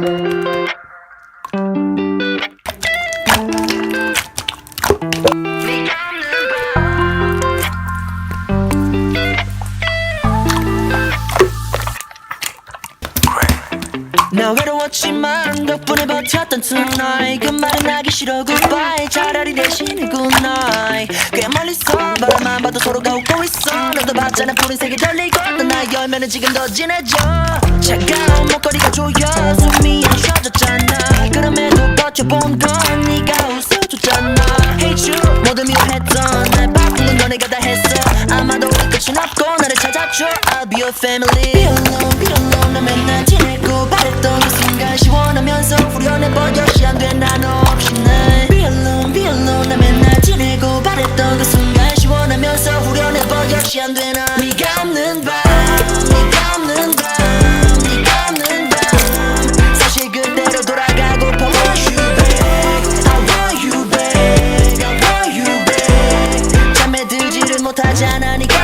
Thank you. 나 외로웠지만 덕분에 버텼던 tonight. 그 말은 하기 싫어 goodbye. 차라리 대신에 good night 꽤 멀리서 바라만 봐도 서로가 웃고 있어. 너도 봤잖아 푸른색이 들리고 넌나 열면은 지금 더 진해져. 차가운 목걸이가 조여. 숨이 안 쉬어졌잖아. 그럼에도 버텨본 건 네가 웃어줬잖아. Hate you. 모두 미워했던 날 바꾸는 건 내가 다 했어. 아마도 우리 끝은 없고 나를 찾아줘. I'll be your family. Be alone be alone 그래 난 없이 날 Be alone be alone. 나 맨날 지내고 바랬던 그 순간 시원하면서 후련해 보여 역시 안 되나? 네가 없는 밤 네가 없는 밤 네가 없는 밤. 사실 그대로 돌아가고 I want you back 잠에 들지 못하잖아 네가.